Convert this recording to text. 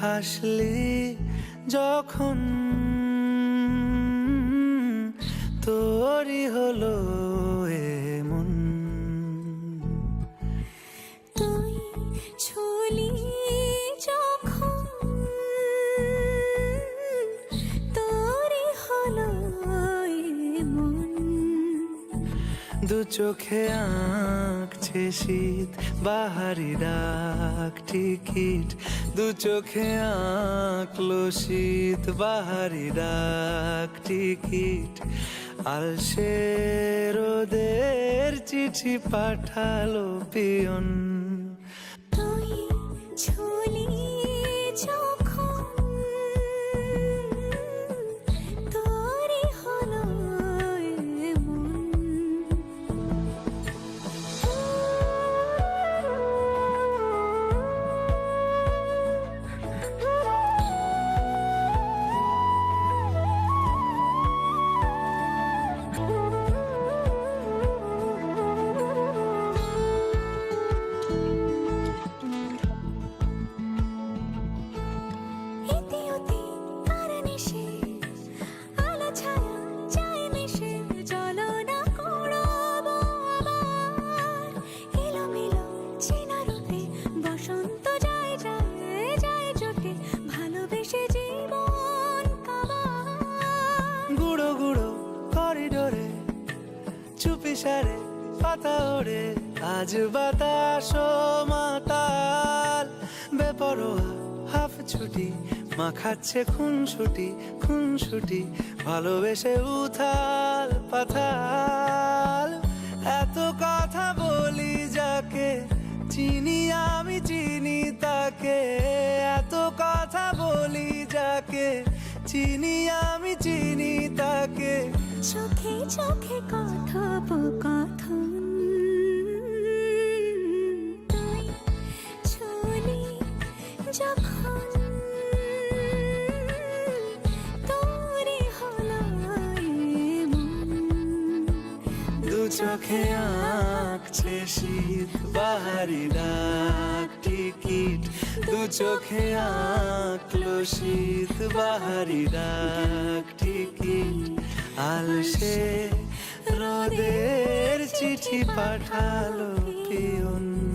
আসলি যখন তোরই হলো এমন। তুই ছুলি যখন তোরই হলো দু চোখে আঁকছে শীত, বাহারি ডাক, টিকিট, দু চোখে আঁকলো শীত, বাহারি ডাক, টিকিট। আলসে রোদের চিঠি পাঠালো পিয়ন। তুই ছুলি সারে, পাতা ওড়ে। আজ বাতাস মাতাল। বেপরোয়া, হাফ ছুটি মাখাচ্ছে খুন ছুটি খুন ছুটি ভালোবেসে উথাল পাথাল। এত কথা বলি যাকে, চিনি আমি, চিনি তাকে। এত কথা বলি যাকে চিনি আমি চিনি তাকে। চোখে চোখে কথোপকথন যখন তোরে হলো দু চোখে আঁকছে শীত বাহারি ডাক দু চোখে আঁকলো শীত বাহারি ডাক ঠিকই। আলসে রোদের চিঠি পাঠালো পিয়ন।